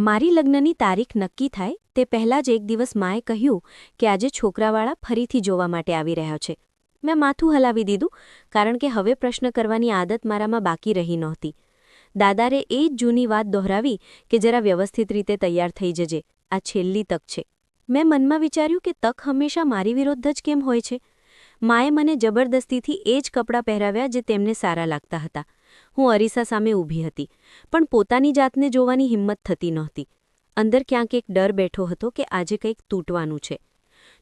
મારી લગ્નની તારીખ નક્કી થાય તે પહેલાં જ એક દિવસ માએ કહ્યું કે આજે છોકરાવાળા ફરીથી જોવા માટે આવી રહ્યા છે. મેં માથું હલાવી દીધું, કારણ કે હવે પ્રશ્ન કરવાની આદત મારામાં બાકી રહી નહોતી. દાદારે એ જ જૂની વાત દોહરાવી કે જરા વ્યવસ્થિત રીતે તૈયાર થઈ જજે. આ છેલ્લી તક છે. મેં મનમાં વિચાર્યું કે તક હંમેશા મારી વિરુદ્ધ જ કેમ હોય છે? માએ મને જબરદસ્તીથી એ જ કપડાં પહેરાવ્યા જે તેમને સારા લાગતા હતા. હું અરીસા સામે ઊભી હતી, પણ પોતાની જાતને જોવાની હિંમત થતી નહોતી. અંદર ક્યાંક એક ડર બેઠો હતો કે આજે કંઈક તૂટવાનું છે.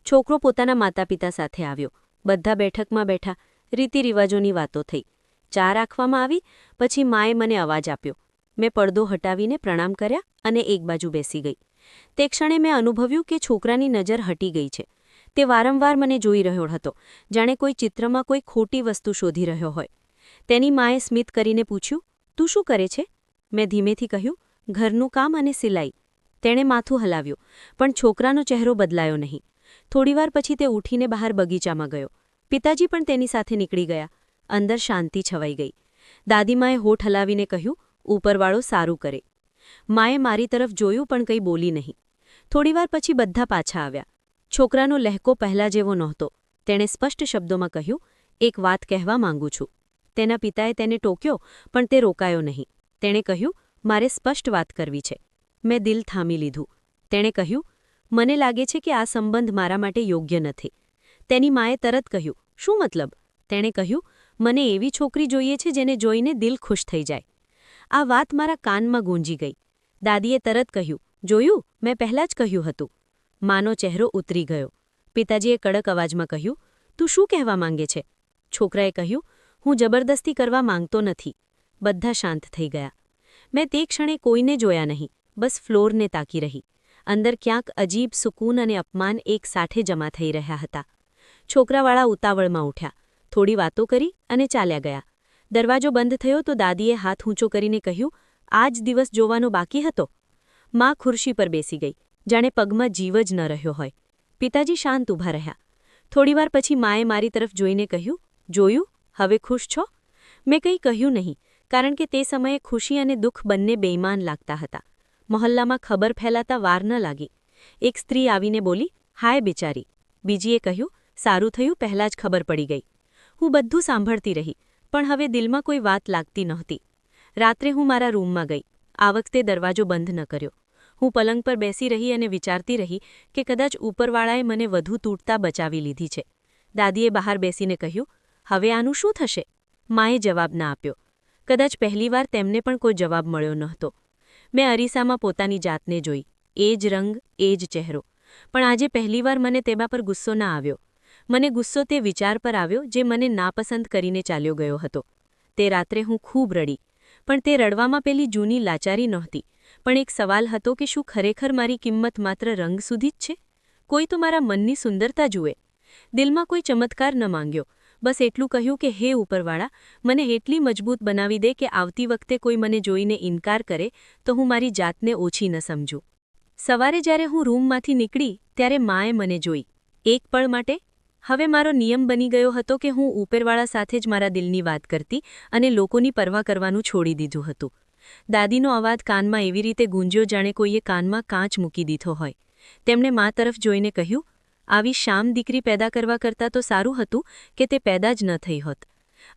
છોકરો પોતાના માતાપિતા સાથે આવ્યો. બધા બેઠકમાં બેઠા રીતિરિવાજોની વાતો થઈ. ચા રાખવામાં આવી, પછી માએ મને અવાજ આપ્યો. મેં પડદો હટાવીને પ્રણામ કર્યા અને એક બાજુ બેસી ગઈ. તે ક્ષણે મેં અનુભવ્યું કે છોકરાની નજર હટી ગઈ છે. તે વારંવાર મને જોઈ રહ્યો હતો, જાણે કોઈ ચિત્રમાં કોઈ ખોટી વસ્તુ શોધી રહ્યો હોય. તેની માએ સ્મિત કરીને પૂછ્યું, તું શું કરે છે? મેં ધીમેથી કહ્યું, ઘરનું કામ અને સિલાઈ. તેણે માથું હલાવ્યું, પણ છોકરાનો ચહેરો બદલાયો નહીં. થોડીવાર પછી તે ઉઠીને બહાર બગીચામાં ગયો. પિતાજી પણ તેની સાથે નીકળી ગયા. અંદર શાંતિ છવાઈ ગઈ. દાદીમાએ હોઠ હલાવીને કહ્યું, ઉપરવાળો સારું કરે. માએ મારી તરફ જોયું પણ કંઈ બોલી નહીં. થોડીવાર પછી બધા પાછા આવ્યા. છોકરાનો લહેકો પહેલા જેવો નહોતો. તેણે સ્પષ્ટ શબ્દોમાં કહ્યું, એક વાત કહેવા માંગુ છું. તેના પિતાએ તેને ટોક્યો, પણ તે રોકાયો નહીં. તેણે કહ્યું, મારે સ્પષ્ટ વાત કરવી છે. મેં દિલ થામી લીધું. તેણે કહ્યું, મને લાગે છે કે આ સંબંધ મારા માટે યોગ્ય નથી. તેની માએ તરત કહ્યું, શું મતલબ? તેણે કહ્યું, મને એવી છોકરી જોઈએ છે જેને જોઈને દિલ ખુશ થઈ જાય. આ વાત મારા કાનમાં ગૂંજી ગઈ. દાદીએ તરત કહ્યું, જોયું, મેં પહેલાં જ કહ્યું હતું. માનો ચહેરો ઉતરી ગયો. પિતાજીએ કડક અવાજમાં કહ્યું, તું શું કહેવા માંગે છે? છોકરાએ કહ્યું હું જબરદસ્તી કરવા માંગતો નથી. બધા શાંત થઈ ગયા. મેં તે ક્ષણે કોઈને જોયા નહીં. બસ ફ્લોરને તાકી રહી. અંદર ક્યાંક અજીબ સુકૂન અને અપમાન એક સાથે જમા થઈ રહ્યા હતા. છોકરાવાળા ઉતાવળમાં ઉઠ્યા. થોડી વાતો કરી અને ચાલ્યા ગયા. દરવાજો બંધ થયો તો દાદીએ હાથ ઊંચો કરીને કહ્યું, આજ દિવસ જોવાનો બાકી હતો? મા ખુરશી પર બેસી ગઈ. જાણે પગમાં જીવ જ ન રહ્યો હોય. પિતાજી શાંત ઊભા રહ્યા. થોડીવાર પછી માએ મારી તરફ જોઈને કહ્યું, જોયું? હવે ખુશ છો? મેં કંઈ કહ્યું નહીં, કારણ કે તે સમયે ખુશી અને દુઃખ બંને બેઈમાન લાગતા હતા. મહોલ્લામાં ખબર ફેલાતા વાર ન લાગી. એક સ્ત્રી આવીને બોલી, હાય બિચારી. બીજીએ કહ્યું, સારું થયું, પહેલાં જ ખબર પડી ગઈ. હું બધું સાંભળતી રહી, પણ હવે દિલમાં કોઈ વાત લાગતી નહોતી. રાત્રે હું મારા રૂમમાં ગઈ. આ વખતે દરવાજો બંધ ન કર્યો. હું પલંગ પર બેસી રહી અને વિચારતી રહી કે કદાચ ઉપરવાળાએ મને વધુ તૂટતા બચાવી લીધી છે. દાદીએ બહાર બેસીને કહ્યું હવે આનું શું થશે? માએ જવાબ ના આપ્યો. કદાચ પહેલીવાર તેમને પણ કોઈ જવાબ મળ્યો નહોતો મેં અરીસામાં પોતાની જાતને જોઈ. એ જ રંગ, એ જ ચહેરો. પણ આજે પહેલીવાર મને તેમાં પર ગુસ્સો ના આવ્યો. મને ગુસ્સો તે વિચાર પર આવ્યો જે મને નાપસંદ કરીને ચાલ્યો ગયો હતો. તે રાત્રે હું ખૂબ રડી. પણ તે રડવામાં પેલી જૂની લાચારી નહોતી. પણ એક સવાલ હતો કે શું ખરેખર મારી કિંમત માત્ર રંગ સુધી જ છે? કોઈ તો મારા મનની સુંદરતા જુએ. દિલમાં કોઈ ચમત્કાર ન માંગ્યો. બસ એટલું કહ્યું કે, હે ઉપરવાળા, મને એટલી મજબૂત બનાવી દે કે આવતી વખતે કોઈ મને જોઈને ઇનકાર કરે, તો હું મારી જાતને ઓછી ન સમજું. સવારે જ્યારે હું રૂમમાંથી નીકળી, ત્યારે માએ મને જોઈ. એક પળ માટે, હવે મારો નિયમ બની ગયો હતો કે હું ઉપરવાળા સાથે જ મારા દિલની વાત કરતી અને લોકોની પરવા કરવાનું છોડી દીધું હતું. દાદીનો અવાજ કાનમાં એવી રીતે ગુંજ્યો જાણે કોઈએ કાનમાં કાંચ મૂકી દીધો હોય. તેમણે મા તરફ જોઈને કહ્યું આવી શામ દીકરી પેદા કરવા કરતાં તો સારું હતું કે તે પેદા જ ન થઈ હોત.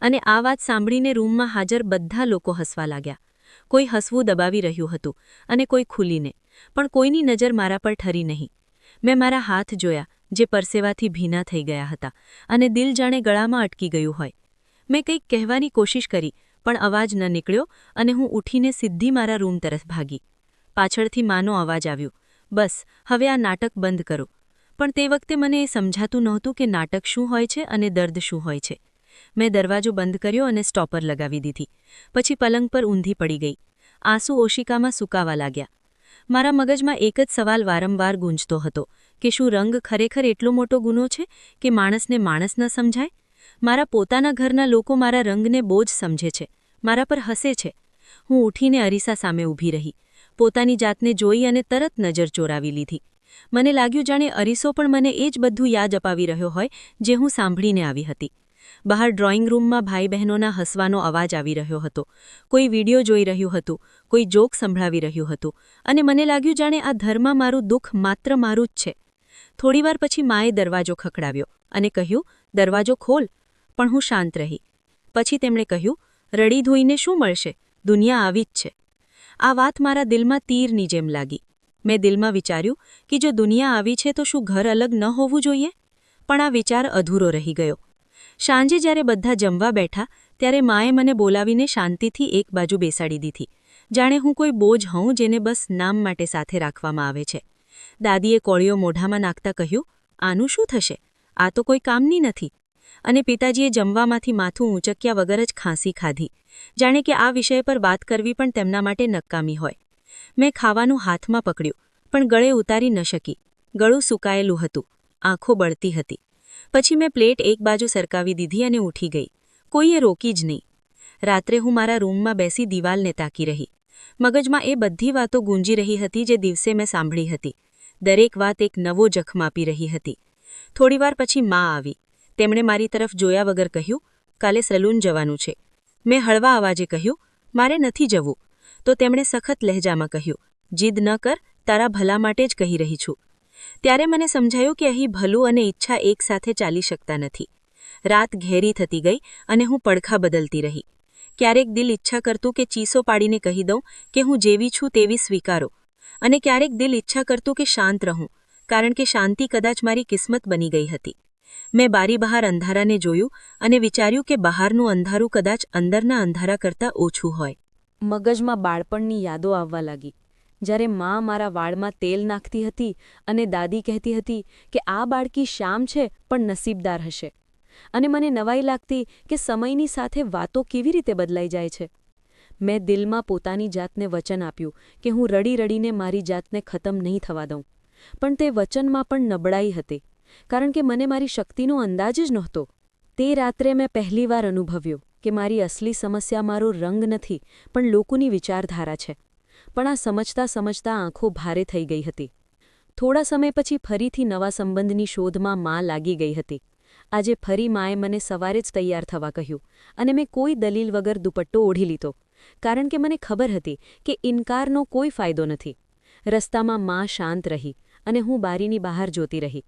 અને આ વાત સાંભળીને રૂમમાં હાજર બધા લોકો હસવા લાગ્યા. કોઈ હસવું દબાવી રહ્યું હતું અને કોઈ ખુલીને. પણ કોઈની નજર મારા પર ઠરી નહીં. મેં મારા હાથ જોયા, જે પરસેવાથી ભીના થઈ ગયા હતા અને દિલ જાણે ગળામાં અટકી ગયું હોય. મેં કંઈક કહેવાની કોશિશ કરી, પણ અવાજ ન નીકળ્યો અને હું ઉઠીને સીધી મારા રૂમ તરફ ભાગી. પાછળથી માનો અવાજ આવ્યો, બસ, હવે આ નાટક બંધ કરો. પણ તે વખતે મને એ સમજાતું નહોતું કે નાટક શું હોય છે અને દર્દ શું હોય છે. મેં દરવાજો બંધ કર્યો અને સ્ટોપર લગાવી દીધી. પછી પલંગ પર ઊંધી પડી ગઈ. આંસુ ઓશિકામાં સુકાવા લાગ્યા. મારા મગજમાં એક જ સવાલ વારંવાર ગૂંજતો હતો, કે શું રંગ ખરેખર એટલો મોટો ગુનો છે કે માણસને માણસ ન સમજાય? મારા પોતાના ઘરના લોકો મારા રંગને બહુ જ સમજે છે, મારા પર હસે છે. હું ઉઠીને અરીસા સામે ઊભી રહી, પોતાની જાતને જોઈ અને તરત નજર ચોરાવી લીધી. મને લાગ્યું જાણે અરીસો પણ મને એ જ બધું યાદ અપાવી રહ્યો હોય, જે હું સાંભળીને આવી હતી. બહાર ડ્રોઈંગ રૂમમાં ભાઈ બહેનોના હસવાનો અવાજ આવી રહ્યો હતો. કોઈ વીડિયો જોઈ રહ્યું હતું, કોઈ જોક સંભળાવી રહ્યું હતું, અને મને લાગ્યું જાણે આ ધર્મ મારું દુઃખ માત્ર મારું જ છે. થોડીવાર પછી માએ દરવાજો ખખડાવ્યો અને કહ્યું, દરવાજો ખોલ. પણ હું શાંત રહી. પછી તેમણે કહ્યું, રડી ધોઈને શું મળશે? દુનિયા આવી જ છે. આ વાત મારા દિલમાં તીરની જેમ લાગી. મેં દિલમાં વિચાર્યું કે જો દુનિયા આવી છે તો શું ઘર અલગ ન હોવું જોઈએ? પણ આ વિચાર અધૂરો રહી ગયો. સાંજે જ્યારે બધા જમવા બેઠા, ત્યારે માએ મને બોલાવીને શાંતિથી એક બાજુ બેસાડી દીધી. જાણે હું કોઈ બોજ હોઉં જેને બસ નામ માટે સાથે રાખવામાં આવે છે. દાદીએ કોળીઓ મોઢામાં નાખતા કહ્યું, આનું શું થશે? આ તો કોઈ કામની નથી. અને પિતાજીએ જમવામાંથી માથું ઊંચક્યા વગર જ ખાંસી ખાધી. જાણે કે આ વિષય પર વાત કરવી પણ તેમના માટે નકામી હોય. મેં ખાવાનું હાથમાં પકડ્યું, પણ ગળે ઉતારી ન શકી. ગળું સુકાયેલું હતું, આંખો બળતી હતી. પછી મેં પ્લેટ એક બાજુ સરકાવી દીધી અને ઉઠી ગઈ. કોઈએ રોકી જ નહીં. રાત્રે હું મારા રૂમમાં બેસી દિવાલને તાકી રહી. મગજમાં એ બધી વાતો ગુંજી રહી હતી જે દિવસે મેં સાંભળી હતી. દરેક વાત એક નવો જખમ આપી રહી હતી. થોડીવાર પછી મા આવી. તેમણે મારી તરફ જોયા વગર કહ્યું, કાલે સલૂન જવાનું છે. મેં હળવા અવાજે કહ્યું, મારે નથી જવું. તો તેમણે સખત લહેજામાં કહ્યું, જીદ ન કર, તારા ભલા માટે જ કહી રહી છું. ત્યારે મને સમજાયું કે અહીં ભલું અને ઈચ્છા એકસાથે ચાલી શકતા નથી. રાત ઘેરી થતી ગઈ અને હું પડખા બદલતી રહી. ક્યારેક દિલ ઈચ્છા કરતું કે ચીસો પાડીને કહી દઉં કે હું જેવી છું તેવી સ્વીકારો અને ક્યારેક દિલ ઈચ્છા કરતું કે શાંત રહું, કારણ કે શાંતિ કદાચ મારી કિસ્મત બની ગઈ હતી. મેં બારી બહાર અંધારાને જોયું અને વિચાર્યું કે બહારનું અંધારું કદાચ અંદરના અંધારા કરતાં ઓછું હોય. મગજમાં બાળપણની યાદો આવવા લાગી. જ્યારે મા મારા વાળમાં તેલ નાખતી હતી અને દાદી કહેતી હતી કે આ બાળકી શ્યામ છે, પણ નસીબદાર હશે. અને મને નવાઈ લાગતી કે સમયની સાથે વાતો કેવી રીતે બદલાઈ જાય છે. મેં દિલમાં પોતાની જાતને વચન આપ્યું કે હું રડી રડીને મારી જાતને ખતમ નહીં થવા દઉં. પણ તે વચનમાં પણ નબળાઈ હતી, કારણ કે મને મારી શક્તિનો અંદાજ જ નહોતો. તે રાત્રે મેં પહેલીવાર અનુભવ્યો. કે મારી અસલી સમસ્યા મારો રંગ નથી, પણ લોકોની વિચારધારા છે. પણ આ સમજતા સમજતા આંખો ભારે થઈ ગઈ હતી. થોડા સમય પછી ફરીથી નવા સંબંધની શોધમાં મા લાગી ગઈ હતી. આજે ફરી માએ મને સવારે જ તૈયાર થવા કહ્યું અને મેં કોઈ દલીલ વગર દુપટ્ટો ઓઢી લીધો, કારણ કે મને ખબર હતી કે ઇનકારનો કોઈ ફાયદો નથી. રસ્તામાં મા શાંત રહી અને હું બારીની બહાર જોતી રહી.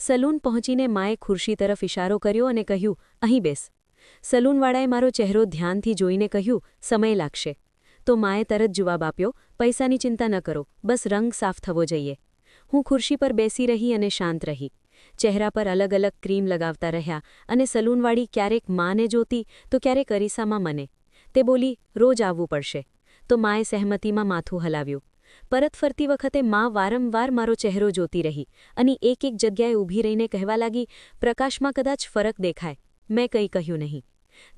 સલૂન પહોંચીને માએ ખુરશી તરફ ઇશારો કર્યો અને કહ્યું, અહીં બેસ. સલૂનવાળાએ મારો ચહેરો ધ્યાનથી જોઈને કહ્યું, સમય લાગશે. તો માએ તરત જવાબ આપ્યો, પૈસાની ચિંતા ન કરો, બસ રંગ સાફ થવો જોઈએ. હું ખુરશી પર બેસી રહી અને શાંત રહી. ચહેરા પર અલગ અલગ ક્રીમ લગાવતા રહ્યા અને સલૂનવાળી ક્યારેક માને જોતી તો ક્યારેક અરીસામાં મને. તે બોલી, રોજ આવવું પડશે. તો માએ સહેમતીમાં માથું હલાવ્યું. પરત ફરતી વખતે મા વારંવાર મારો ચહેરો જોતી રહી અને એક એક જગ્યાએ ઊભી રહીને કહેવા લાગી, પ્રકાશમાં કદાચ ફરક દેખાય. મેં કંઈ કહ્યું નહીં.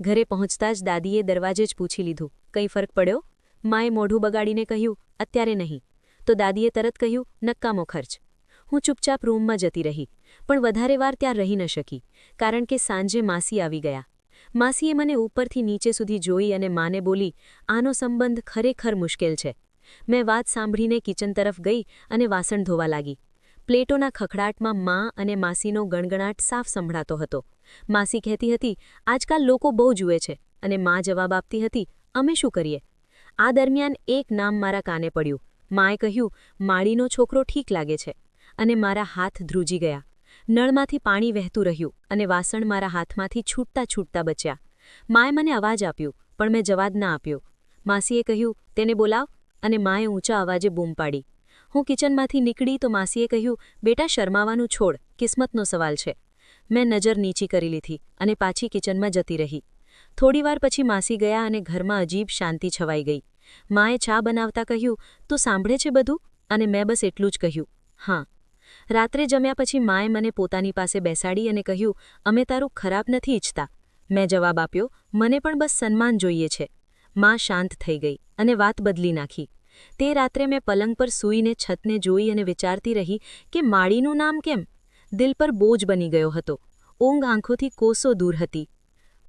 ઘરે પહોંચતા જ દાદીએ દરવાજે જ પૂછી લીધું, કંઈ ફરક પડ્યો? માએ મોઢું બગાડીને કહ્યું, અત્યારે નહીં. તો દાદીએ તરત કહ્યું નક્કામો ખર્ચ. હું ચૂપચાપ રૂમમાં જતી રહી, પણ વધારે વાર ત્યાં રહી ન શકી, કારણ કે સાંજે માસી આવી ગયા. માસીએ મને ઉપરથી નીચે સુધી જોઈ અને માને બોલી, આનો સંબંધ ખરેખર મુશ્કેલ છે. મેં વાત સાંભળીને કિચન તરફ ગઈ અને વાસણ ધોવા લાગી. પ્લેટોના ખખડાટમાં મા અને માસીનો ગણગણાટ સાફ સંભળાતો હતો. માસી કહેતી હતી, આજકાલ લોકો બહુ જુએ છે અને મા જવાબ આપતી હતી, અમે શું કરીએ? આ દરમિયાન એક નામ મારા કાને પડ્યું. માએ કહ્યું, માળીનો છોકરો ઠીક લાગે છે અને મારા હાથ ધ્રુજી ગયા. નળમાંથી પાણી વહેતું રહ્યું અને વાસણ મારા હાથમાંથી છૂટતા છૂટતા બચ્યા. માએ મને અવાજ આપ્યો, પણ મેં જવાબ ના આપ્યો. માસીએ કહ્યું, તેને બોલાવ. અને માએ ઊંચા અવાજે બૂમ પાડી. હું કિચનમાંથી નીકળી તો માસીએ કહ્યું, બેટા, શરમાવાનું છોડ, કિસ્મતનો સવાલ છે. મેં નજર નીચી કરી લીધી અને પાછી કિચનમાં જતી રહી. થોડીવાર પછી માસી ગયા અને ઘરમાં અજીબ શાંતિ છવાઈ ગઈ. માએ ચા બનાવતા કહ્યું, તું સાંભળે છે બધું? અને મેં બસ એટલું જ કહ્યું, હા. રાત્રે જમ્યા પછી માએ મને પોતાની પાસે બેસાડી અને કહ્યું, અમે તારું ખરાબ નથી ઈચ્છતા. મેં જવાબ આપ્યો, મને પણ બસ સન્માન જોઈએ છે. માં શાંત થઈ ગઈ અને વાત બદલી નાખી. તે રાત્રે મેં પલંગ પર સૂઈને છતને જોઈ અને વિચારતી રહી કે માળીનું નામ કેમ? દિલ પર બોજ બની ગયો હતો. ઊંઘ આંખોથી કોસો દૂર હતી.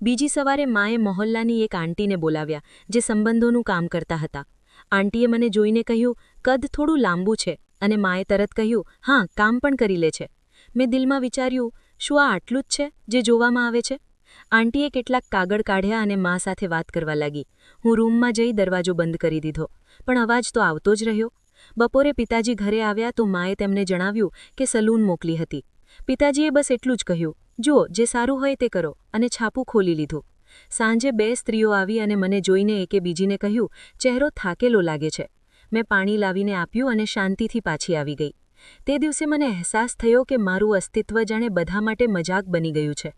બીજી સવારે માએ મોહલ્લાની એક આંટીને બોલાવ્યા, જે સંબંધોનું કામ કરતા હતા. આંટીએ મને જોઈને કહ્યું, કદ થોડું લાંબુ છે. અને માએ તરત કહ્યું, હા, કામ પણ કરી લે છે. મેં દિલમાં વિચાર્યું, શું આ આટલું જ છે જે જોવામાં આવે છે? આંટીએ કેટલાક કાગળ કાઢ્યા અને મા સાથે વાત કરવા લાગી. હું રૂમમાં જઈ દરવાજો બંધ કરી દીધો, પણ અવાજ તો આવતો જ રહ્યો. બપોરે પિતાજી ઘરે આવ્યા તો માએ તેમને જણાવ્યું કે સલૂન મોકલી હતી. પિતાજીએ બસ એટલું જ કહ્યું, જુઓ, જે સારું હોય તે કરો. અને છાપું ખોલી લીધું. સાંજે બે સ્ત્રીઓ આવી અને મને જોઈને એકે બીજીને કહ્યું, ચહેરો થાકેલો લાગે છે. મેં પાણી લાવીને આપ્યું અને શાંતિથી પાછી આવી ગઈ. તે દિવસે મને અહેસાસ થયો કે મારું અસ્તિત્વ જાણે બધા માટે મજાક બની ગયું છે.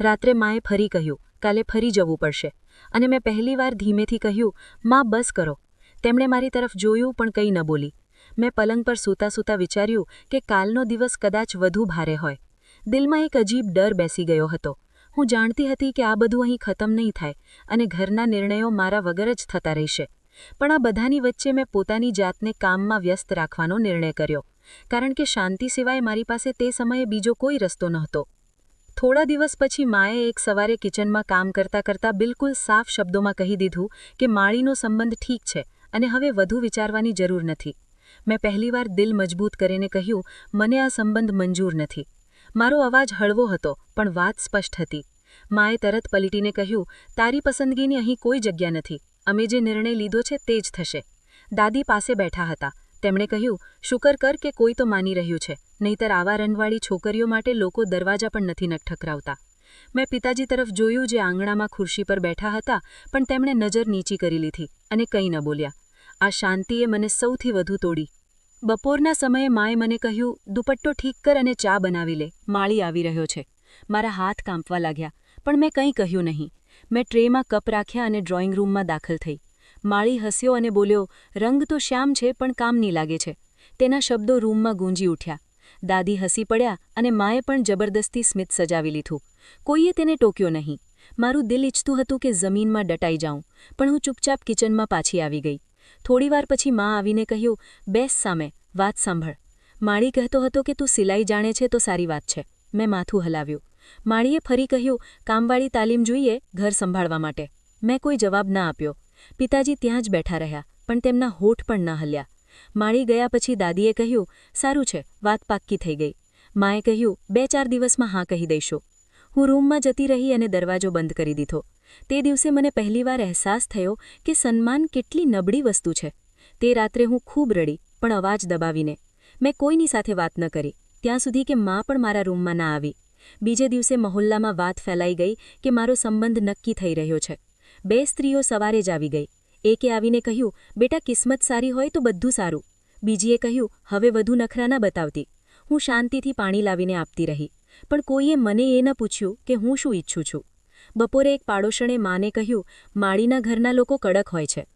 રાત્રે માએ ફરી કહ્યું, કાલે ફરી જવું પડશે. અને મેં પહેલીવાર ધીમેથી કહ્યું, માં, બસ કરો. તેમણે મારી તરફ જોયું પણ કંઈ ન બોલી. મેં પલંગ પર સૂતા સૂતા વિચાર્યું કે કાલનો દિવસ કદાચ વધુ ભારે હોય. દિલમાં એક અજીબ ડર બેસી ગયો હતો. હું જાણતી હતી કે આ બધું અહીં ખતમ નહીં થાય અને ઘરના નિર્ણયો મારા વગર જ થતા રહેશે. પણ આ બધાની વચ્ચે મેં પોતાની જાતને કામમાં વ્યસ્ત રાખવાનો નિર્ણય કર્યો, કારણ કે શાંતિ સિવાય મારી પાસે તે સમયે બીજો કોઈ રસ્તો નહોતો. થોડા દિવસ પછી માએ એક સવારે કિચનમાં કામ કરતા કરતા બિલકુલ સાફ શબ્દોમાં કહી દીધું કે માળીનો સંબંધ ઠીક છે અને હવે વધુ વિચારવાની જરૂર નથી. મેં પહેલીવાર દિલ મજબૂત કરીને કહ્યું, મને આ સંબંધ મંજૂર નથી. મારો અવાજ હળવો હતો, પણ વાત સ્પષ્ટ હતી. માએ તરત પલટીને કહ્યું, તારી પસંદગીની અહીં કોઈ જગ્યા નથી. અમે જે નિર્ણય લીધો છે તે જ થશે. દાદી પાસે બેઠા હતા. તેમણે કહ્યું, શુકર કર કે કોઈ તો માની રહ્યું છે. નહીતર આવા રનવાળી છોકરીઓ માટે લોકો દરવાજા પણ નથી નઠઠકરાવતા મેં પિતાજી તરફ જોયું જે આંગણામાં ખુરશી પર બેઠા હતા, પણ તેમણે નજર નીચી કરી લીધી અને કંઈ ન બોલ્યા. આ શાંતિએ મને સૌથી વધુ તોડી. બપોરના સમયે માએ મને કહ્યું, દુપટ્ટો ઠીક કર અને ચા બનાવી લે. માળી આવી રહ્યો છે. મારા હાથ કાંપવા લાગ્યા, પણ મેં કંઈ કહ્યું નહીં. મેં ટ્રેમાં કપ રાખ્યા અને ડ્રોઈંગ રૂમમાં દાખલ થઈ. માળી હસ્યો અને બોલ્યો, રંગ તો શ્યામ છે, પણ કામની લાગે છે. તેના શબ્દો રૂમમાં ગૂંજી ઉઠ્યા. દાદી હસી પડ્યા અને માએ પણ જબરદસ્તી સ્મિત સજાવી લીધું. કોઈએ તેને ટોક્યો નહીં. મારું દિલ ઈચ્છતું હતું કે જમીનમાં ડટાઈ જાઉં, પણ હું ચૂપચાપ કિચનમાં પાછી આવી ગઈ. થોડીવાર પછી મા આવીને કહ્યું, બેસ સામે, વાત સાંભળ. માળી કહેતો હતો કે તું સિલાઈ જાણે છે તો સારી વાત છે. મેં માથું હલાવ્યું. માળીએ ફરી કહ્યું, કામવાળી તાલીમ જોઈએ ઘર સંભાળવા માટે. મેં કોઈ જવાબ ના આપ્યો. પિતાજી ત્યાં જ બેઠા રહ્યા, પણ તેમના હોઠ પણ ન હલ્યા. માળી ગયા પછી દાદીએ કહ્યું, સારું છે, વાત પાક્કી થઈ ગઈ. માએ કહ્યું, બે ચાર દિવસમાં હા કહી દઈશું. હું રૂમમાં જતી રહી અને દરવાજો બંધ કરી દીધો. તે દિવસે મને પહેલીવાર અહેસાસ થયો કે સન્માન કેટલી નબળી વસ્તુ છે. તે રાત્રે હું ખૂબ રડી, પણ અવાજ દબાવીને. મેં કોઈની સાથે વાત ન કરી. ત્યાં સુધી કે મા પણ મારા રૂમમાં ના આવી. બીજે દિવસે મહોલ્લામાં વાત ફેલાઈ ગઈ કે મારો સંબંધ નક્કી થઈ રહ્યો છે. બે સ્ત્રીઓ સવારે જ આવી ગઈ. એકે આવીને કહ્યું, બેટા, કિસ્મત સારી હોય તો બધું સારું. બીજીએ કહ્યું, હવે વધુ નખરા ન બતાવતી. હું શાંતિથી પાણી લાવીને આપતી રહી. પણ કોઈએ મને એ ન પૂછ્યું કે હું શું ઈચ્છું છું. બપોરે એક પાડોશણે માને કહ્યું, માળીના ઘરના લોકો કડક હોય છે.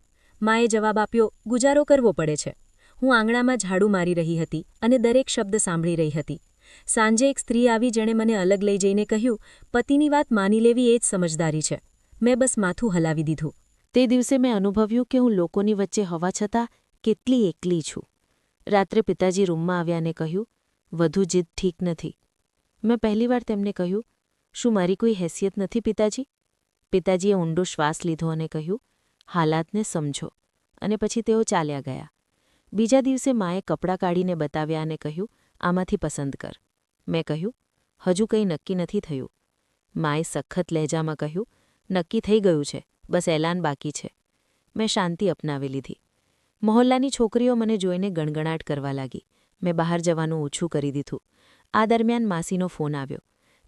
માએ જવાબ આપ્યો, ગુજારો કરવો પડે છે. હું આંગણામાં ઝાડુ મારી રહી હતી અને દરેક શબ્દ સાંભળી રહી હતી. સાંજે એક સ્ત્રી આવી જેણે મને અલગ લઈ જઈને કહ્યું, પતિની વાત માની લેવી એ જ સમજદારી છે. મેં બસ માથું હલાવી દીધું. તે દિવસે મેં અનુભવ્યું કે હું લોકોની વચ્ચે હોવા છતાં કેટલી એકલી છું. રાત્રે પિતાજી રૂમમાં આવ્યાને કહ્યું, વધુ જીદ ઠીક નથી. મેં પહેલીવાર તેમને કહ્યું શું મારી કોઈ હેસિયત નથી, પિતાજી? પિતાજીએ ઊંડો શ્વાસ લીધો અને કહ્યું, હાલાતને સમજો. અને પછી તેઓ ચાલ્યા ગયા. બીજા દિવસે માએ કપડાં કાઢીને બતાવ્યા અને કહ્યું, આમાંથી પસંદ કર. મેં કહ્યું, હજુ કંઈ નક્કી નથી થયું. માએ સખત લહેજામાં કહ્યું, નક્કી થઈ ગયું છે, બસ એલાન બાકી છે. મેં શાંતિ અપનાવી લીધી. મહોલ્લાની છોકરીઓ મને જોઈને ગણગણાટ કરવા લાગી. મેં બહાર જવાનું ઓછું કરી દીધું. આ દરમિયાન માસીનો ફોન આવ્યો.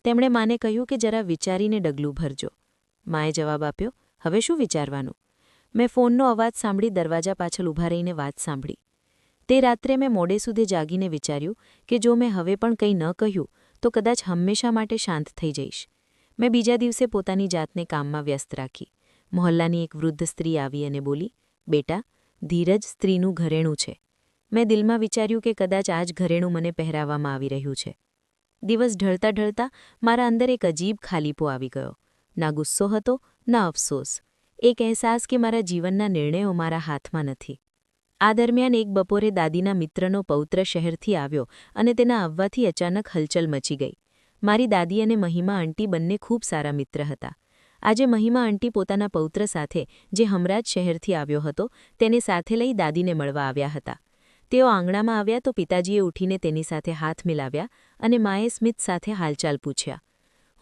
તેમણે માને કહ્યું કે જરા વિચારીને ડગલું ભરજો. માએ જવાબ આપ્યો, હવે શું વિચારવાનું? મેં ફોનનો અવાજ સાંભળી દરવાજા પાછળ ઊભા રહીને વાત સાંભળી. તે રાત્રે મેં મોડે સુધી જાગીને વિચાર્યું કે જો મેં હવે પણ કંઈ ન કહ્યું, તો કદાચ હંમેશા માટે શાંત થઈ જઈશ. મેં બીજા દિવસે પોતાની જાતને કામમાં વ્યસ્ત રાખી. મહોલ્લાની એક વૃદ્ધ સ્ત્રી આવી અને બોલી, બેટા, ધીરજ સ્ત્રીનું ઘરેણું છે. મેં દિલમાં વિચાર્યું કે કદાચ આ જ ઘરેણું મને પહેરાવવામાં આવી રહ્યું છે. દિવસ ઢળતા ઢળતા મારા અંદર એક અજીબ ખાલીપો આવી ગયો. ના ગુસ્સો હતો, ના અફસોસ. એક અહેસાસ કે મારા જીવનના નિર્ણયો મારા હાથમાં નથી. આ દરમિયાન એક બપોરે દાદીના મિત્રનો પૌત્ર શહેરથી આવ્યો અને તેના આવવાથી અચાનક હલચલ મચી ગઈ. મારી દાદી અને મહિમા આંટી બંને ખૂબ સારા મિત્ર હતા. આજે મહિમા આંટી પોતાના પૌત્ર સાથે, જે હમરાજ શહેરથી આવ્યો હતો, તેને સાથે લઈ દાદીને મળવા આવ્યા હતા. તેઓ આંગણામાં આવ્યા તો પિતાજીએ ઉઠીને તેની સાથે હાથ મિલાવ્યા અને માએ સ્મિત સાથે હાલચાલ પૂછ્યા.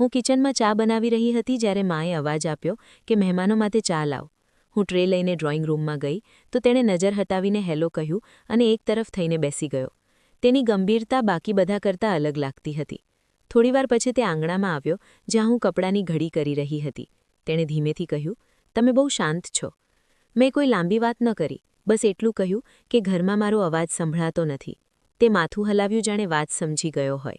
હું કિચનમાં ચા બનાવી રહી હતી જ્યારે માએ અવાજ આપ્યો કે, મહેમાનો માટે ચા લાવ. હું ટ્રે લઈને ડ્રોઈંગ રૂમમાં ગઈ તો તેણે નજર હટાવીને હેલો કહ્યું અને એક તરફ થઈને બેસી ગયો. તેની ગંભીરતા બાકી બધા કરતાં અલગ લાગતી હતી. થોડીવાર પછી તે આંગણામાં આવ્યો જ્યાં હું કપડાની ઘડી કરી રહી હતી. તેણે ધીમેથી કહ્યું, તમે બહુ શાંત છો. મેં કોઈ લાંબી વાત ન કરી. બસ એટલું કહ્યું કે ઘરમાં મારો અવાજ સંભળાતો નથી. તે માથું હલાવ્યું જાણે વાત સમજી ગયો હોય.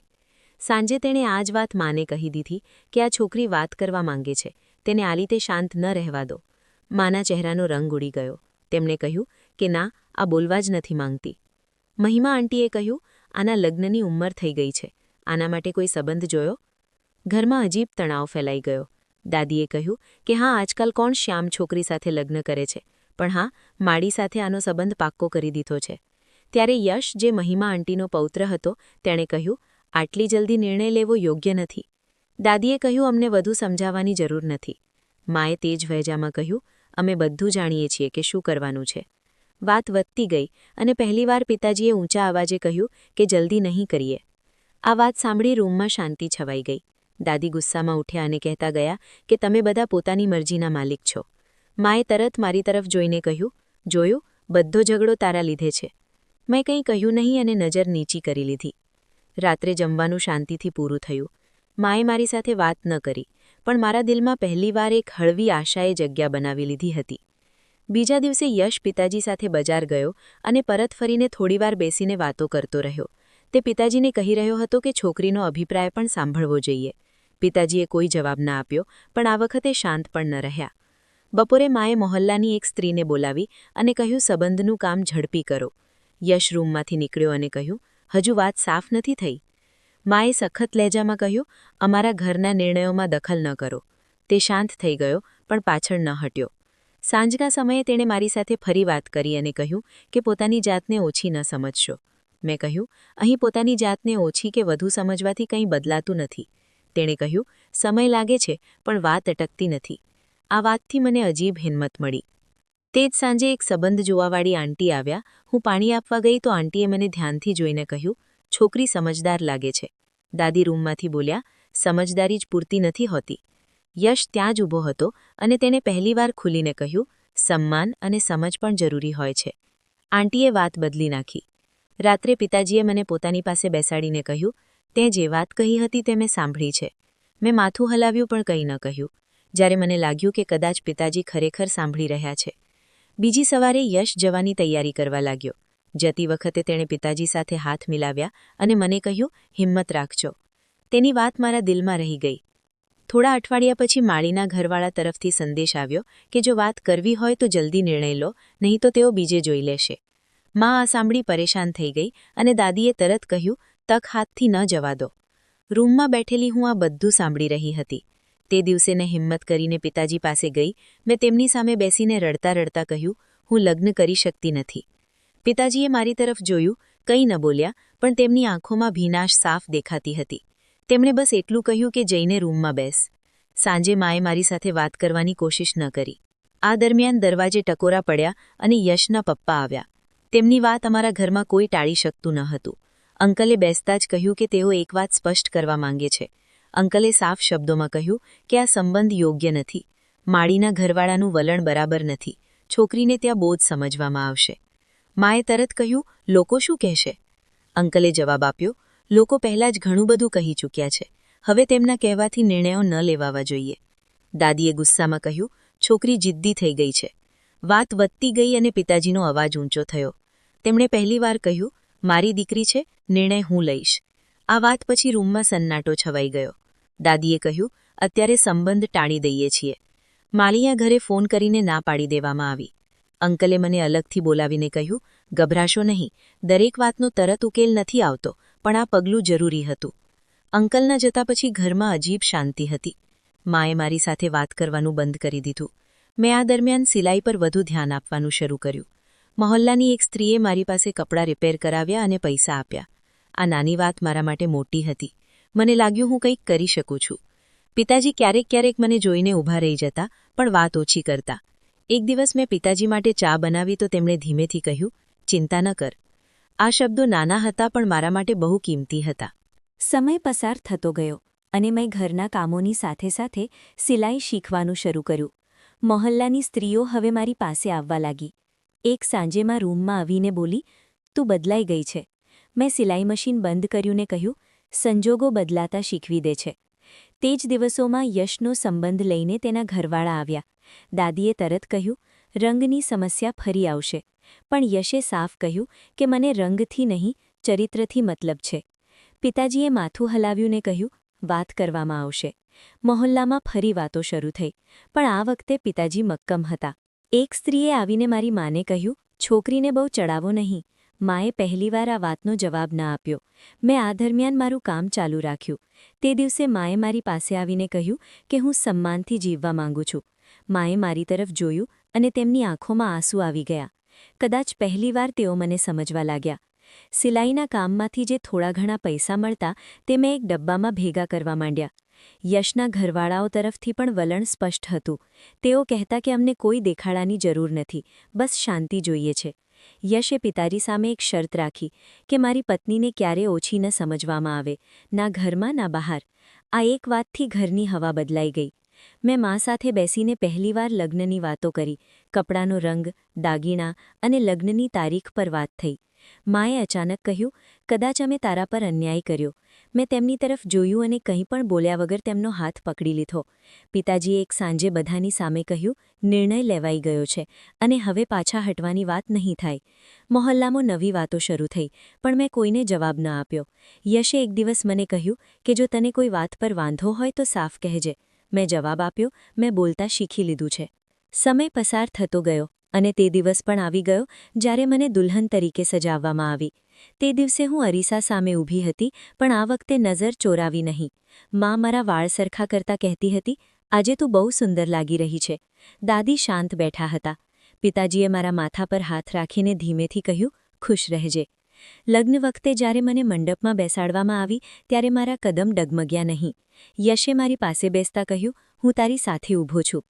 સાંજે તેણે આ જ વાત માને કહી દીધી કે આ છોકરી વાત કરવા માંગે છે. તેને આ રીતે શાંત ન રહેવા દો. માના ચહેરાનો રંગ ઉડી ગયો. તેમણે કહ્યું કે ના, આ બોલવા જ નથી માંગતી. મહિમા આંટીએ કહ્યું, આના લગ્નની ઉંમર થઈ ગઈ છે. આના માટે કોઈ સંબંધ જોયો? ઘરમાં અજીબ તણાવ ફેલાઈ ગયો. દાદીએ કહ્યું કે હા, આજકાલ કોણ શ્યામ છોકરી સાથે લગ્ન કરે છે? પણ હા, માડી સાથે આનો સંબંધ પાક્કો કરી દીધો છે. ત્યારે યશ, જે મહિમા આંટીનો પૌત્ર હતો, તેણે કહ્યું, આટલી જલ્દી નિર્ણય લેવો યોગ્ય નથી. દાદીએ કહ્યું, અમને વધુ સમજાવવાની જરૂર નથી. માએ તે જ વહેજામાં કહ્યું, અમે બધું જાણીએ છીએ કે શું કરવાનું છે. વાત વધતી ગઈ અને પહેલીવાર પિતાજીએ ઊંચા અવાજે કહ્યું કે જલ્દી નહીં કરીએ. આ વાત સાંભળી રૂમમાં શાંતિ છવાઈ ગઈ. દાદી ગુસ્સામાં ઉઠ્યા અને કહેતા ગયા કે, તમે બધા પોતાની મરજીના માલિક છો. માએ તરત મારી તરફ જોઈને કહ્યું, જોયું, બધો ઝઘડો તારા લીધે છે. મેં કંઈ કહ્યું નહીં અને નજર નીચી કરી લીધી. રાત્રે જમવાનું શાંતિથી પૂરું થયું. માએ મારી સાથે વાત ન કરી, પણ મારા દિલમાં પહેલીવાર એક હળવી આશાએ જગ્યા બનાવી લીધી હતી. બીજા દિવસે યશ પિતાજી સાથે બજાર ગયો અને પરત ફરીને થોડીવાર બેસીને વાતો કરતો રહ્યો. તે પિતાજીને કહી રહ્યો હતો કે છોકરીનો અભિપ્રાય પણ સાંભળવો જોઈએ. પિતાજીએ કોઈ જવાબ ના આપ્યો, પણ આ વખતે શાંત પણ ન રહ્યા. બપોરે માએ મોહલ્લાની એક સ્ત્રીને બોલાવી અને કહ્યું, સંબંધનું કામ ઝડપી કરો. યશ રૂમમાંથી નીકળ્યો અને કહ્યું, હજુ વાત સાફ નથી થઈ. માએ સખત લહેજામાં કહ્યું, અમારા ઘરના નિર્ણયોમાં દખલ ન કરો. તે શાંત થઈ ગયો, પણ પાછળ ન હટ્યો. સાંજના સમયે તેણે મારી સાથે ફરી વાત કરી અને કહ્યું કે, પોતાની જાતને ઓછી ન સમજશો. મેં કહ્યું, અહીં પોતાની જાતને ઓછી કે વધુ સમજવાથી કંઈ બદલાતું નથી. તેણે કહ્યું, સમય લાગે છે, પણ વાત અટકતી નથી. આ વાતથી મને અજીબ હિંમત મળી. તે જ સાંજે એક સંબંધ જોવાવાળી આંટી આવ્યા. હું પાણી આપવા ગઈ તો આંટીએ મને ધ્યાનથી જોઈને કહ્યું, છોકરી સમજદાર લાગે છે. દાદી રૂમમાંથી બોલ્યા, સમજદારી જ પૂરતી નથી હોતી. યશ ત્યાં જ ઊભો હતો અને તેણે પહેલીવાર ખુલીને કહ્યું, સન્માન અને સમજ પણ જરૂરી હોય છે. આંટીએ વાત બદલી નાખી. રાત્રે પિતાજીએ મને પોતાની પાસે બેસાડીને કહ્યું, તે જે વાત કહી હતી તે મેં સાંભળી છે. મેં માથું હલાવ્યું પણ કંઈ ન કહ્યું. જ્યારે મને લાગ્યું કે કદાચ પિતાજી ખરેખર સાંભળી રહ્યા છે. બીજી સવારે યશ જવાની તૈયારી કરવા લાગ્યો. જતી વખતે તેણે પિતાજી સાથે હાથ મિલાવ્યા અને મને કહ્યું, હિંમત રાખજો. તેની વાત મારા દિલમાં રહી ગઈ. થોડા અઠવાડિયા પછી માળીના ઘરવાળા તરફથી સંદેશ આવ્યો કે જો વાત કરવી હોય તો જલ્દી નિર્ણય લો, નહીં તો તેઓ બીજે જોઈ લેશે. માં આ સાંભળી પરેશાન થઈ ગઈ અને દાદીએ તરત કહ્યું, તક હાથથી ન જવા દો. રૂમમાં બેઠેલી હું આ બધું સાંભળી રહી હતી. તે દિવસે ને હિંમત કરીને પિતાજી પાસે ગઈ. મેં તેમની સામે બેસીને રડતા રડતા કહ્યું, હું લગ્ન કરી શકતી નથી. પિતાજીએ મારી તરફ જોયું, કંઈ ન બોલ્યા, પણ તેમની આંખોમાં ભીનાશ સાફ દેખાતી હતી. તેમણે બસ એટલું કહ્યું કે જઈને રૂમમાં બેસ. સાંજે માએ મારી સાથે વાત કરવાની કોશિશ ન કરી. આ દરમિયાન દરવાજે ટકોરા પડ્યા અને યશના પપ્પા આવ્યા. તેમની વાત અમારા ઘરમાં કોઈ ટાળી શકતું ન હતું. અંકલે બેસતા જ કહ્યું કે તેઓ એક વાત સ્પષ્ટ કરવા માંગે છે. અંકલે સાફ શબ્દોમાં કહ્યું કે આ સંબંધ યોગ્ય નથી. માળીના ઘરવાળાનું વલણ બરાબર નથી. છોકરીને ત્યાં બોધ સમજવામાં આવશે. માએ તરત કહ્યું, લોકો શું કહેશે? અંકલે જવાબ આપ્યો, લોકો પહેલાં જ ઘણું બધું કહી ચૂક્યા છે. હવે તેમના કહેવાથી નિર્ણયો ન લેવાવા જોઈએ. દાદીએ ગુસ્સામાં કહ્યું, છોકરી જિદ્દી થઈ ગઈ છે. વાત વધતી ગઈ અને પિતાજીનો અવાજ ઊંચો થયો. તેમણે પહેલીવાર કહ્યું, મારી દીકરી છે, નિર્ણય હું લઈશ. આ વાત પછી રૂમમાં સન્નાટો છવાઈ ગયો. દાદીએ કહ્યું, અત્યારે સંબંધ ટાળી દઈએ છીએ. માલિયા ઘરે ફોન કરીને ના પાડી દેવામાં આવી. અંકલે મને અલગથી બોલાવીને કહ્યું, ગભરાશો નહીં, દરેક વાતનો તરત ઉકેલ નથી આવતો, પણ આ પગલું જરૂરી હતું. અંકલના જતા પછી ઘરમાં અજીબ શાંતિ હતી. માએ મારી સાથે વાત કરવાનું બંધ કરી દીધું. મેં આ દરમિયાન સિલાઈ પર વધુ ધ્યાન આપવાનું શરૂ કર્યું. મહોલ્લાની એક સ્ત્રીએ મારી પાસે કપડાં રિપેર કરાવ્યા અને પૈસા આપ્યા. આ નાની વાત મારા માટે મોટી હતી. મને લાગ્યું હું કંઈક કરી શકું છું. પિતાજી ક્યારેક ક્યારેક મને જોઈને ઊભા રહી જતા, પણ વાત ઓછી કરતા. એક દિવસ મેં પિતાજી માટે ચા બનાવી તો તેમણે ધીમેથી કહ્યું, ચિંતા ન કર. આ શબ્દો નાના હતા, પણ મારા માટે બહુ કિંમતી હતા. સમય પસાર થતો ગયો અને મેં ઘરના કામોની સાથે સાથે સિલાઈ શીખવાનું શરૂ કર્યું. મોહલ્લાની સ્ત્રીઓ હવે મારી પાસે આવવા લાગી. એક સાંજેમાં રૂમમાં આવીને બોલી, તું બદલાઈ ગઈ છે. મેં સિલાઈ મશીન બંધ કર્યું ને કહ્યું સંજોગો બદલાતા શીખવી દે છે. તે જ દિવસોમાં યશનો સંબંધ લઈને તેના ઘરવાળા આવ્યા. દાદીએ તરત કહ્યું, રંગની સમસ્યા ફરી આવશે. પણ યશે સાફ કહ્યું કે, મને રંગથી નહીં, ચરિત્રથી મતલબ છે. પિતાજીએ માથું હલાવ્યું ને કહ્યું, વાત કરવામાં આવશે. મોહલ્લામાં ફરી વાતો શરૂ થઈ, પણ આ વખતે પિતાજી મક્કમ હતા. એક સ્ત્રીએ આવીને મારી માને કહ્યું, છોકરીને બહુ ચડાવો નહીં. માએ પહેલીવાર આ વાતનો જવાબ ના આપ્યો. મેં આ દરમિયાન મારું કામ ચાલુ રાખ્યું. તે દિવસે માએ મારી પાસે આવીને કહ્યું કે હું સન્માનથી જીવવા માંગુ છું. માએ મારી તરફ જોયું અને તેમની આંખોમાં આંસુ આવી ગયા. કદાચ પહેલીવાર તેઓ મને સમજવા લાગ્યા. સિલાઈના કામમાંથી જે થોડા ઘણા પૈસા મળતા તે મેં એક ડબ્બામાં ભેગા કરવા માંડ્યા. યશના ઘરવાળાઓ તરફથી પણ વલણ સ્પષ્ટ હતું. તેઓ કહેતા કે અમને કોઈ દેખાડાની જરૂર નથી. બસ શાંતિ જોઈએ છે. યશે પિતારી સામે એક શરત રાખી કે મારી પત્નીને ક્યારે ઓછી ન સમજવામાં આવે, ના ઘરમાં, ના બહાર. આ એક વાતથી ઘરની હવા બદલાઈ ગઈ. મેં મા સાથે બેસીને પહેલીવાર લગ્નની વાતો કરી. કપડાનો રંગ દાગીણા અને લગ્નની તારીખ પર વાત થઈ. માએ અચાનક કહ્યું, કદાચ અમે તારા પર અન્યાય કર્યો. મેં તેમની તરફ જોયું અને કંઈ પણ બોલ્યા વગર તેમનો હાથ પકડી લીધો. પિતાજીએ એક સાંજે બધાની સામે કહ્યું, નિર્ણય લેવાઈ ગયો છે અને હવે પાછા હટવાની વાત નહીં થાય. મોહલ્લામાં નવી વાતો શરૂ થઈ, પણ મેં કોઈને જવાબ ન આપ્યો. યશે એક દિવસ મને કહ્યું કે જો તને કોઈ વાત પર વાંધો હોય તો સાફ કહેજે. મેં જવાબ આપ્યો, મેં બોલતા શીખી લીધું છે. સમય પસાર થતો ગયો અને તે દિવસ પણ આવી ગયો જ્યારે મને દુલ્હન તરીકે સજાવવામાં આવી. તે દિવસે હું અરીસા સામે ઊભી હતી, પણ આ વખતે નજર ચોરાવી નહીં. માં મારા વાળ સરખા કરતા કહેતી હતી, આજે તું બહુ સુંદર લાગી રહી છે. દાદી શાંત બેઠા હતા. પિતાજીએ મારા માથા પર હાથ રાખીને ધીમેથી કહ્યું, ખુશ રહેજે. લગ્ન વખતે જ્યારે મને મંડપમાં બેસાડવામાં આવી, ત્યારે મારા કદમ ડગમગ્યા નહીં. યશે મારી પાસે બેસતા કહ્યું, હું તારી સાથે ઊભો છું.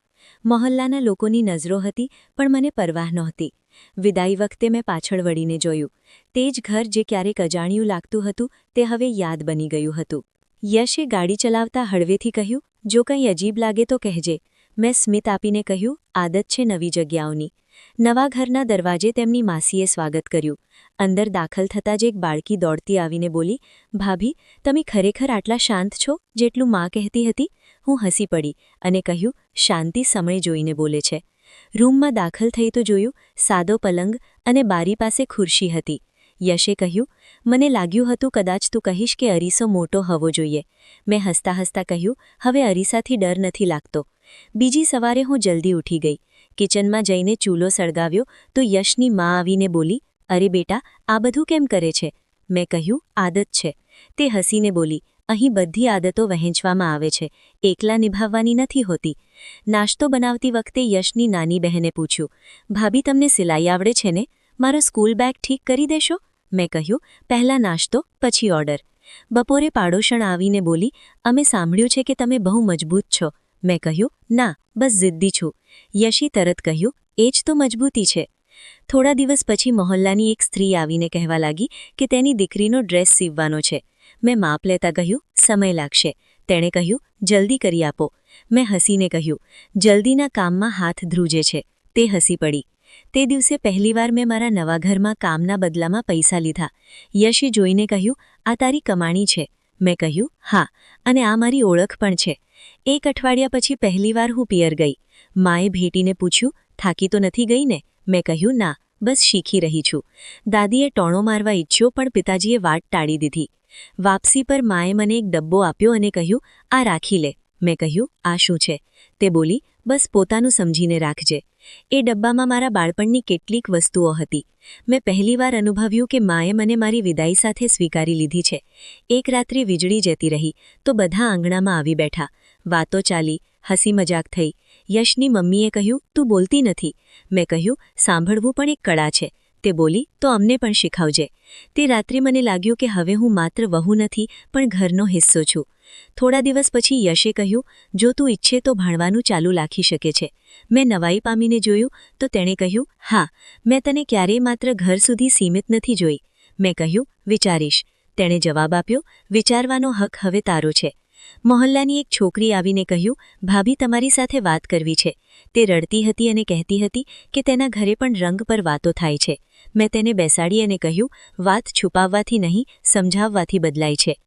મહલ્લાના લોકોની નજરો હતી, પણ મને પરવાહ નહોતી. વિદાય વખતે મેં પાછળ વળીને જોયું. તે જ ઘર જે ક્યારેક અજાણ્યું લાગતું હતું, તે હવે યાદ બની ગયું હતું. યશે ગાડી ચલાવતા હળવેથી કહ્યું, જો કંઈ અજીબ લાગે તો કહેજે. મેં સ્મિત આપીને કહ્યું, આદત છે નવી જગ્યાઓની. નવા ઘરના દરવાજે તેમની માસીએ સ્વાગત કર્યું. અંદર દાખલ થતાં જ એક બાળકી દોડતી આવીને બોલી, ભાભી, તમે ખરેખર આટલા શાંત છો? જેટલું માં કહેતી હતી, હું હસી પડી અને કહ્યું, શાંતિ સમય જોઈને બોલે છે. રૂમમાં દાખલ થઈ તો જોયું, સાદો પલંગ અને બારી પાસે ખુરશી હતી. યશે કહ્યું, મને લાગ્યું હતું કદાચ તું કહીશ કે અરીસો મોટો હોવો જોઈએ. મેં હસતા હસતા કહ્યું, હવે અરીસાથી ડર નથી લાગતો. બીજી સવારે હું જલ્દી ઉઠી ગઈ. કિચનમાં જઈને ચૂલો સળગાવ્યો તો યશની મા આવીને બોલી, અરે બેટા, આ બધું કેમ કરે છે? મેં કહ્યું, આદત છે. તે હસીને બોલી, અહીં બધી આદતો વહેંચવામાં આવે છે. એકલા નિભાવવાની નથી હોતી. નાસ્તો બનાવતી વખતે યશની નાની બહેને પૂછ્યું, ભાભી, તમને સિલાઈ આવડે છે ને? મારો સ્કૂલ બેગ ઠીક કરી દેશો? મેં કહ્યું, પહેલાં નાસ્તો, પછી ઓર્ડર. બપોરે પાડોશણ આવીને બોલી, અમે સાંભળ્યું છે કે તમે બહુ મજબૂત છો. મેં કહ્યું, ના, બસ જિદ્દી છું. યશી તરત કહ્યું, એ જ તો મજબૂતી છે. થોડા દિવસ પછી મોહલ્લાની એક સ્ત્રી આવીને કહેવા લાગી કે તેની દીકરીનો ડ્રેસ સીવવાનો છે. મેં માપ લેતા કહ્યું, સમય લાગશે. તેણે કહ્યું, જલ્દી કરી આપો. મેં હસીને કહ્યું, જલ્દીના કામમાં હાથ ધ્રુજે છે. તે હસી પડી. તે દિવસે પહેલીવાર મેં મારા નવા ઘરમાં કામના બદલામાં પૈસા લીધા. યશી જોઈને કહ્યું, આ તારી કમાણી છે. મેં કહ્યું, હા, અને આ મારી ઓળખ પણ છે. એક અઠવાડિયા પછી પહેલીવાર હું પિયર ગઈ. માએ ભેટીને પૂછ્યું, થાકી તો નથી ગઈ ને? મેં કહ્યું, ના, બસ શીખી રહી છું. દાદીએ ટોણો મારવા ઈચ્છ્યો, પણ પિતાજીએ વાટ ટાળી દીધી. વાપસી પર માએ મને એક ડબ્બો આપ્યો અને કહ્યું, આ રાખી લે. મેં કહ્યું, આ શું છે? તે બોલી, બસ પોતાનું સમજીને રાખજે. એ ડબ્બામાં મારા બાળપણની કેટલીક વસ્તુઓ હતી. મેં પહેલીવાર અનુભવ્યું કે માએ મને મારી વિદાય સાથે સ્વીકારી લીધી છે. એક રાત્રે વીજળી જતી રહી, તો બધા આંગણામાં આવી બેઠા. વાતો ચાલી, હસી મજાક થઈ. યશની મમ્મીએ કહ્યું, તું બોલતી નથી. મેં કહ્યું, સાંભળવું પણ એક કળા છે. તે બોલી, તો અમને પણ શીખવજે. તે રાત્રે મને લાગ્યું કે હવે હું માત્ર વહુ નથી, પણ ઘરનો હિસ્સો છું. થોડા દિવસ પછી યશે કહ્યું, જો તું ઈચ્છે તો ભણવાનું ચાલુ રાખી શકે છે. મેં નવાઈ પામીને જોયું, તો તેણે કહ્યું, હા, મેં તને ક્યારેય માત્ર ઘર સુધી સીમિત નથી જોઈ. મેં કહ્યું, વિચારીશ. તેણે જવાબ આપ્યો, વિચારવાનો હક હવે તારો છે. મોહલ્લાની એક છોકરી આવીને કહ્યું, ભાભી તમારી સાથે વાત કરવી છે. તે રડતી હતી અને કહેતી હતી કે તેના ઘરે પણ રંગ પર વાતો થાય છે. મેં તેને બેસાડી અને કહ્યું, વાત છુપાવવાથી નહીં, સમજાવવાથી બદલાય છે.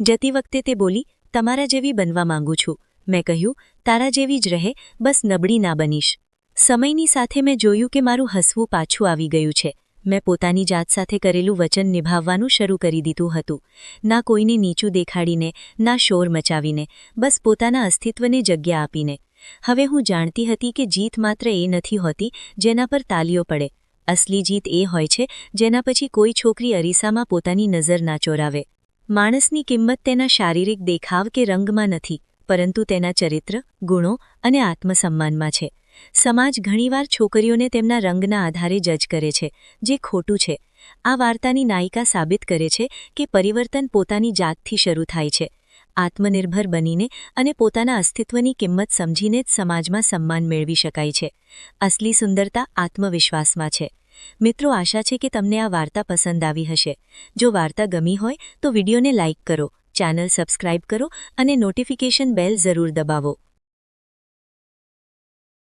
જતી વખતે તે બોલી, તમારા જેવી બનવા માંગુ છું. મેં કહ્યું, તારા જેવી જ રહે, બસ નબળી ના બનીશ. સમયની સાથે મેં જોયું કે મારું હસવું પાછું આવી ગયું છે. મેં પોતાની જાત સાથે કરેલું વચન નિભાવવાનું શરૂ કરી દીધું હતું. ના કોઈને નીચું દેખાડીને, ના શોર મચાવીને, બસ પોતાના અસ્તિત્વને જગ્યા આપીને. હવે હું જાણતી હતી કે જીત માત્ર એ નથી હોતી, જેના પર તાલીઓ પડે. અસલી જીત એ હોય છે, જેના પછી કોઈ છોકરી અરીસામાં પોતાની નજર ના ચોરાવે. માણસની કિંમત તેના શારીરિક દેખાવ કે રંગમાં નથી, પરંતુ તેના ચરિત્ર, ગુણો અને આત્મસન્માનમાં છે. સમાજ ઘણીવાર છોકરીઓને તેમના રંગના આધારે જજ કરે છે, જે ખોટું છે. આ વાર્તાની નાયિકા સાબિત કરે છે કે પરિવર્તન પોતાની જાતથી શરૂ થાય છે. આત્મનિર્ભર બનીને અને પોતાના અસ્તિત્વની કિંમત સમજીને જ સમાજમાં સન્માન મેળવી શકાય છે. અસલી સુંદરતા આત્મવિશ્વાસમાં છે. મિત્રો, આશા છે કે તમને આ વાર્તા પસંદ આવી હશે. જો વાર્તા ગમી હોય તો વિડીયોને લાઇક કરો, ચેનલ સબસ્ક્રાઇબ કરો અને નોટિફિકેશન બેલ જરૂર દબાવો.